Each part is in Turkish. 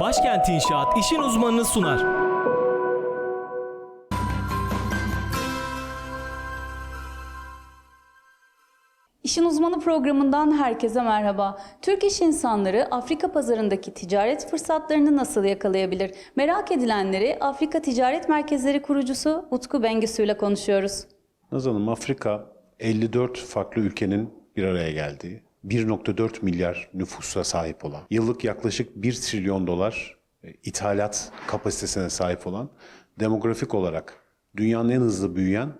Başkent İnşaat işin uzmanını sunar. İşin Uzmanı programından herkese merhaba. Türk iş insanları Afrika pazarındaki ticaret fırsatlarını nasıl yakalayabilir? Merak edilenleri Afrika Ticaret Merkezleri kurucusu Utku Bengüsü ile konuşuyoruz. Nazan Hanım, Afrika 54 farklı ülkenin bir araya geldiği, 1.4 milyar nüfusa sahip olan, yıllık yaklaşık 1 trilyon dolar e, ithalat kapasitesine sahip olan, demografik olarak dünyanın en hızlı büyüyen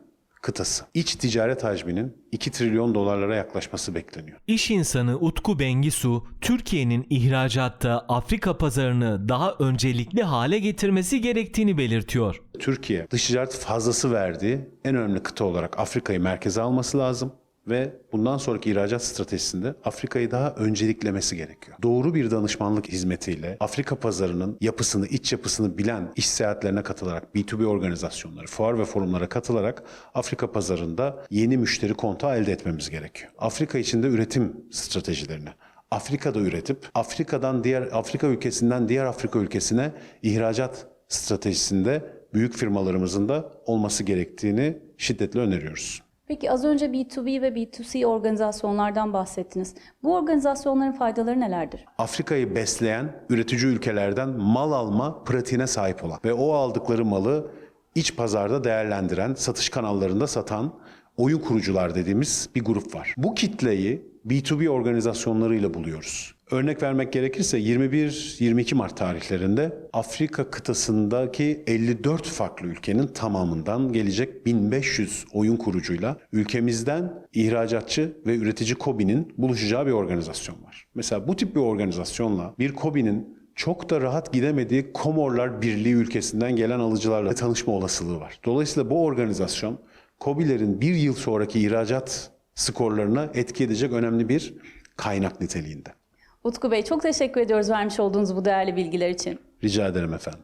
kıtası. İç ticaret hacminin 2 trilyon dolarlara yaklaşması bekleniyor. İş insanı Utku Bengisu, Türkiye'nin ihracatta Afrika pazarını daha öncelikli hale getirmesi gerektiğini belirtiyor. Türkiye dış ticaret fazlası verdiği en önemli kıta olarak Afrika'yı merkeze alması lazım ve bundan sonraki ihracat stratejisinde Afrika'yı daha önceliklemesi gerekiyor. Doğru bir danışmanlık hizmetiyle Afrika pazarının yapısını, iç yapısını bilen iş seyahatlerine katılarak, B2B organizasyonları, fuar ve forumlara katılarak Afrika pazarında yeni müşteri kontağı elde etmemiz gerekiyor. Afrika içinde üretim stratejilerini, Afrika'da üretip Afrika'dan diğer Afrika ülkesinden diğer Afrika ülkesine ihracat stratejisinde büyük firmalarımızın da olması gerektiğini şiddetle öneriyoruz. Peki az önce B2B ve B2C organizasyonlardan bahsettiniz. Bu organizasyonların faydaları nelerdir? Afrika'yı besleyen üretici ülkelerden mal alma pratiğine sahip olan ve o aldıkları malı iç pazarda değerlendiren, satış kanallarında satan oyun kurucular dediğimiz bir grup var. Bu kitleyi B2B organizasyonlarıyla buluyoruz. Örnek vermek gerekirse 21-22 Mart tarihlerinde Afrika kıtasındaki 54 farklı ülkenin tamamından gelecek 1500 oyun kurucuyla ülkemizden ihracatçı ve üretici KOBİ'nin buluşacağı bir organizasyon var. Mesela bu tip bir organizasyonla bir KOBİ'nin çok da rahat gidemediği Komorlar Birliği ülkesinden gelen alıcılarla tanışma olasılığı var. Dolayısıyla bu organizasyon KOBİ'lerin bir yıl sonraki ihracat skorlarına etki edecek önemli bir kaynak niteliğinde. Utku Bey çok teşekkür ediyoruz vermiş olduğunuz bu değerli bilgiler için. Rica ederim efendim.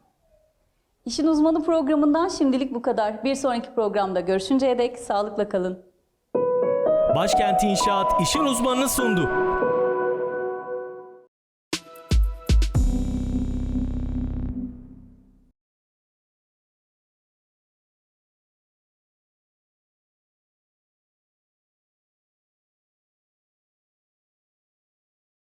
İşin Uzmanı programından şimdilik bu kadar. Bir sonraki programda görüşünceye dek sağlıkla kalın. Başkent İnşaat işin uzmanını sundu.